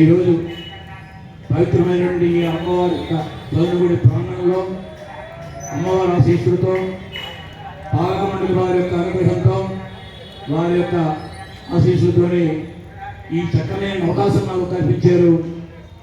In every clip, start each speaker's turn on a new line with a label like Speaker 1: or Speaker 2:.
Speaker 1: ఈరోజు పవిత్రమైనటువంటి ఈ అమ్మవారి యొక్క చదువుగుడి ప్రాంగణంలో అమ్మవారి ఆశీస్సులతో పాలకమండలి వారి యొక్క అనుగ్రహంతో వారి యొక్క ఆశీస్సులతోనే ఈ చక్కని అవకాశం నాకు కల్పించారు.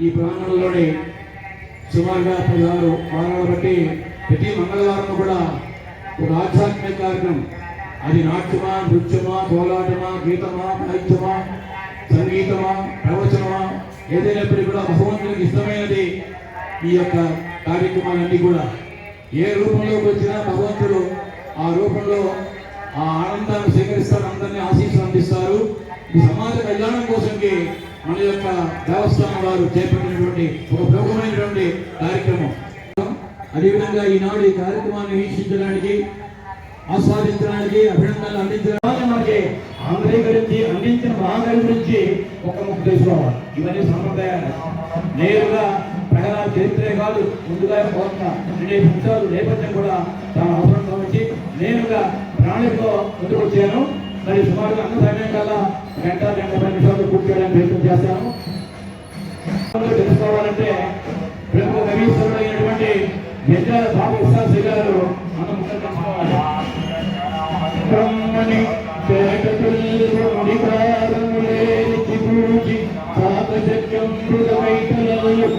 Speaker 1: ఈ ప్రాంగణంలోని సుమారుగా పదహారు వారాల బట్టి ప్రతి మంగళవారం కూడా ఒక ఆధ్యాత్మిక కార్యక్రమం. అది నాట్యమా నృత్యమా కోలాటమా గీతమా సాహిత్యమా సంగీతమా ప్రవచనమా ఏదైనప్పటికీ కూడా భగవంతునికి ఇష్టమైనది ఈ యొక్క కార్యక్రమాలన్నీ కూడా. ఏ రూపంలోకి వచ్చినా భగవంతుడు ఆ రూపంలో ఆ ఆనందాన్ని స్వీకరిస్తారు అందరినీ ఆశీస్సులు అందిస్తారు. ఈ సమాజ కళ్యాణం కోసంకి మన యొక్క దేవస్థానం వారు చేపట్టినటువంటి ఒక ప్రముఖమైనటువంటి కార్యక్రమం. అదేవిధంగా ఈనాడు ఈ కార్యక్రమాన్ని వీక్షించడానికి ఆస్వాదించడానికి అభినందనలు అందించడానికి మనకి ఆంధ్రీకరించి అందించిన మహాగారి గురించి ఒక ముఖ్య తెలుసుకోవాలి. ఇవన్నీ సంప్రదాయాలు. నేరుగా ప్రకటన చరిత్రే కాదు ముందుగా కొంత రెండు పుస్తకాలు నేపథ్యం కూడా చాలా అవసరం కాబట్టి నేనుగా ప్రణాళికలో ముందుకు వచ్చాను. మరి సుమారుగా అన్న సమయం కల్లా గంట గంట పది నిమిషాలు పూర్తి చేయడానికి ప్రయత్నం చేస్తాను. తెలుసుకోవాలంటే ప్రముఖ కవీశ్వరుడు అయినటువంటి యజ్ఞాల బాబు విశ్వాస గారు మనం ముందు తెలుసుకోవాలి ఎంతమంది చేటతుల్లికారములేనికి పూజి సాతశక్యం మృగమైతలములు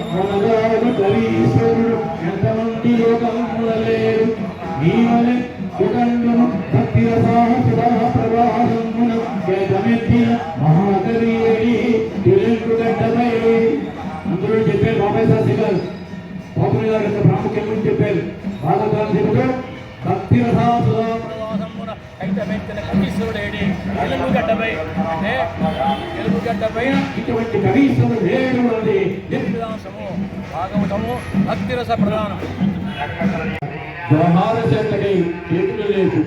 Speaker 2: తెలుగుగడ్డపై అంటే తెలుగుగడ్డపైన
Speaker 1: ఇటువంటి కనీసం లేడు అని
Speaker 2: విలాసము భాగవతము భక్తిరస ప్రధానం.
Speaker 1: వ్యవహార శక్తికి చేతులు లేదు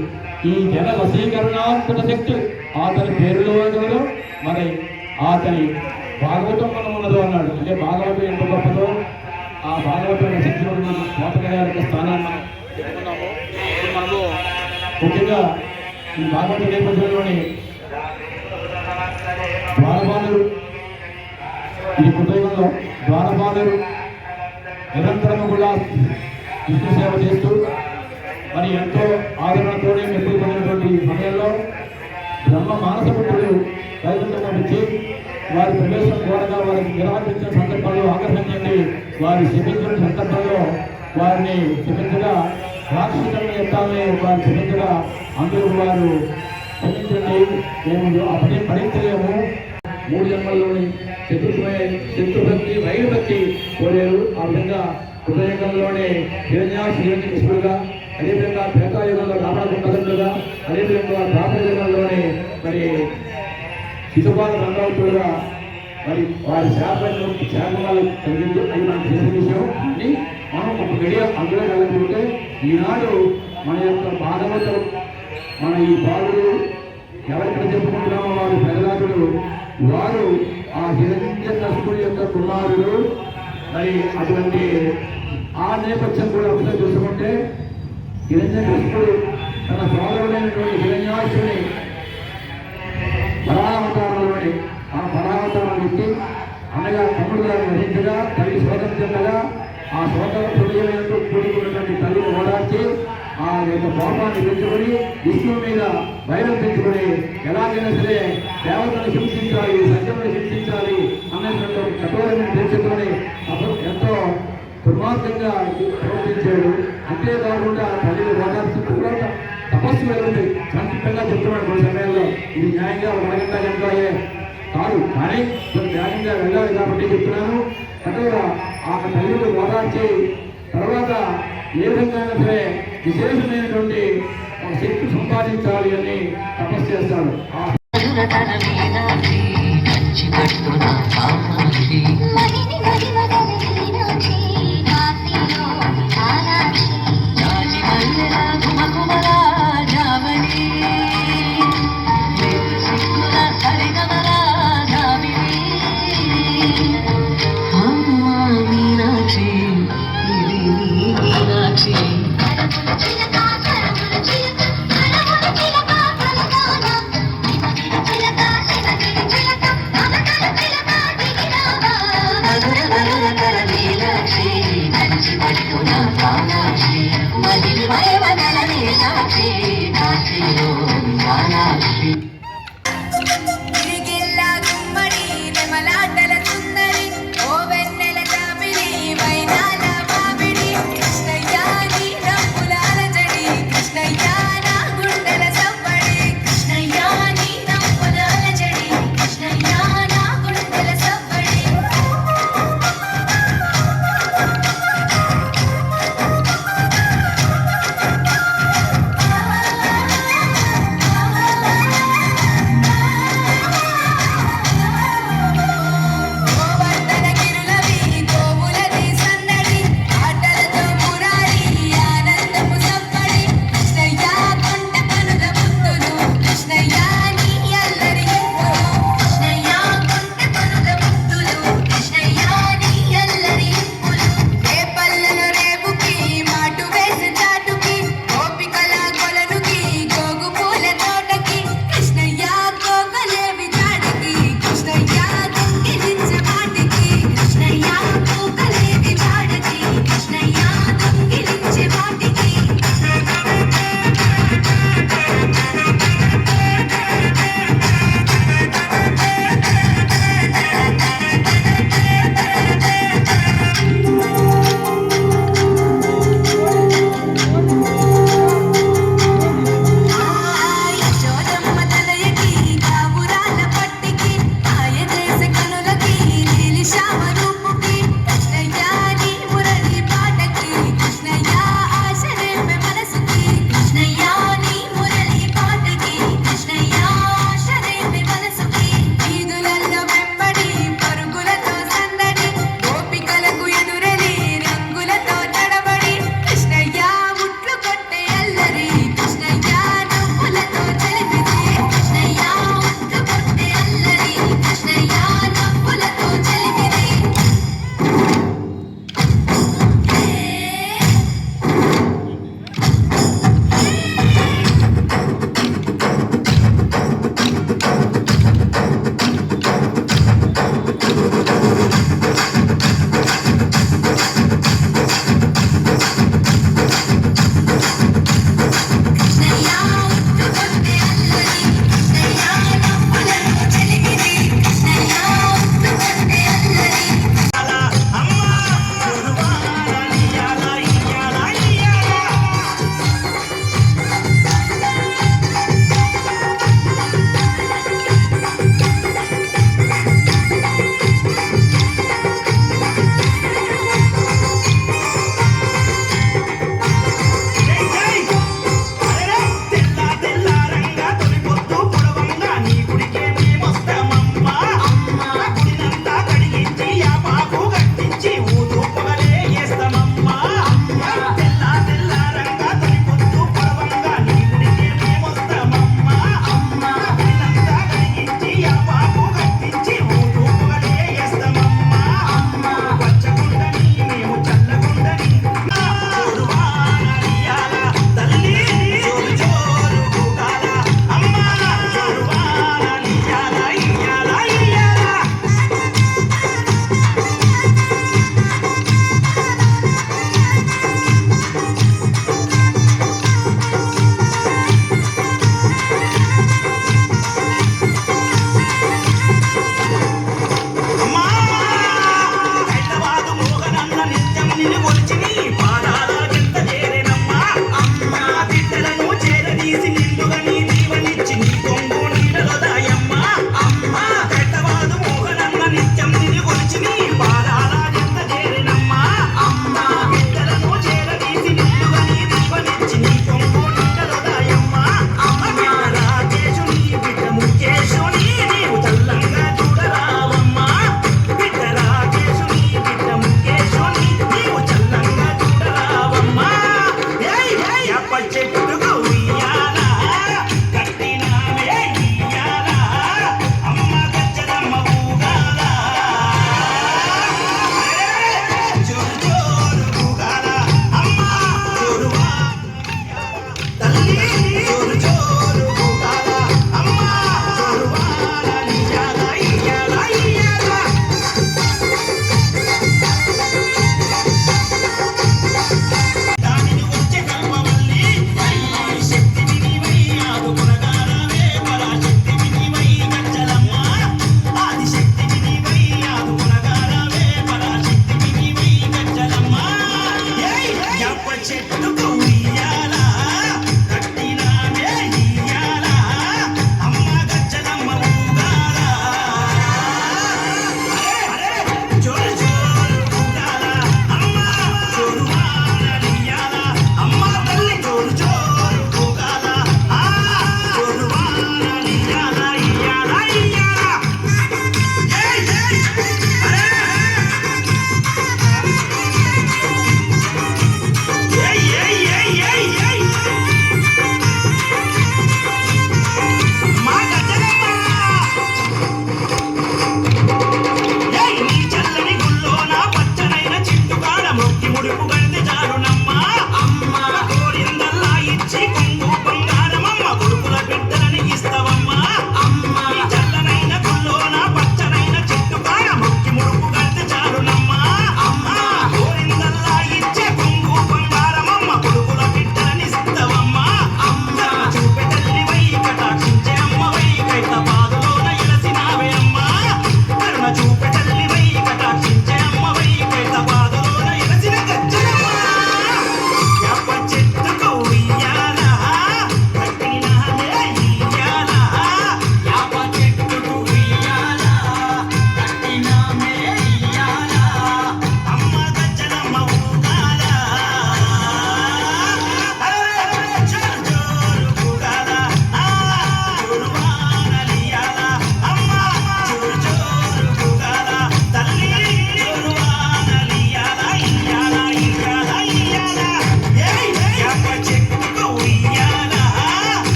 Speaker 1: ఈ జన వశీకరణాత్మక శక్తి అతని పేరులో ఉన్నదో మరి అతని భాగవతం మనం ఉన్నదో అన్నాడు. అంటే భాగవతం ఎంత గొప్పదో ఆ భాగవతం శక్తిలో ఉన్న కోటగ యొక్క స్థానాన్ని ముఖ్యంగా ఈ భాగవత నేపథ్యంలోని ద్వారపాలురు ఈ కుటుంబంలో ద్వారపాలురు నిరంతరం కూడా విష్ణు సేవ చేస్తూ మరి ఎంతో ఆదరణతోనే మెప్పులు పొందినటువంటి సమయంలో బ్రహ్మ మానసపుత్రుడు రైతులతో వచ్చి వారి ప్రవేశం కోరగా వారికి నిరాకరించిన సందర్భంలో ఆకర్షించండి చెంది వారి శపించిన సందర్భంలో వారిని శపించగా రాక్షసులను ఎత్తాలని వారు శపించగా అందరూ వారు క్షమించండి మేము ఆ పని పడించలేము మూడు జన్మల్లోని చతుర్థమైన శత్రుభక్తి వైరభక్తి కోరారు. ఆ విధంగా హృదయంలోనే హిరణ్యాశ అదేవిధంగా త్రేతాయుగంలో రామణకుండగా అదేవిధంగా ద్వాపరయుగంలోనే మరి శిశుపాల రంగావుతుడుగా మరి వారి శాపను శాపనాలు కలిగింది అది మనం తెలిసిన విషయం. అని మనం ఒక గడియ అందులో వెళ్ళకుంటే ఈనాడు మన యొక్క భాగవతం మన ఈ బాలుడు ఎవరికి చెప్పుకుంటున్నామో వారి ప్రజలాదులు వారు ఆ హిరణ్య కృష్ణుడి యొక్క కుమారుడు మరి అటువంటి ఆ నేపథ్యం కూడా ఒకసారి చూసుకుంటే హిరణ్య కృష్ణుడు తన సోదరుడైనటువంటి హిరణ్యాసుని పరావతారంలోని ఆ పరావతారం ఎత్తి అనగా తమ్ముడుగా గ్రహించగా తల్లి సోదరు ఆ సోదర హృదయంతో కూడుకున్నటువంటి తల్లిని ఓదార్చి ఆ యొక్క కోపాన్ని పెంచుకొని విష్ణువు మీద భయం పెంచుకొని ఎలాగైనా సరే దేవతను హింసించాలి సత్యమును హింసించాలి అన్నటువంటి ఒక కఠోరమైన తెచ్చుకొని అసలు ఎంతో దుర్మార్గంగా ప్రవర్తించాడు. అంతేకాకుండా తల్లిని ఓదార్చుతూ కూడా తపస్సు వెళ్ళింది సంక్షిప్తంగా చెప్తున్నాడు కొన్ని సమయంలో ఇది న్యాయంగా ఒక అరగంట గంటలే కాదు కానీ న్యాయంగా వెళ్ళాలి కాబట్టి చెప్తున్నాను. చక్కగా ఆ తల్లిని ఓదార్చి తర్వాత ఏ విధంగా సరే విశేషమైనటువంటి శక్తి సంపాదించాలి అని తపస్సు చేస్తాడు. ఆ
Speaker 3: காற்றிலே காற்றிலோ ஆனால்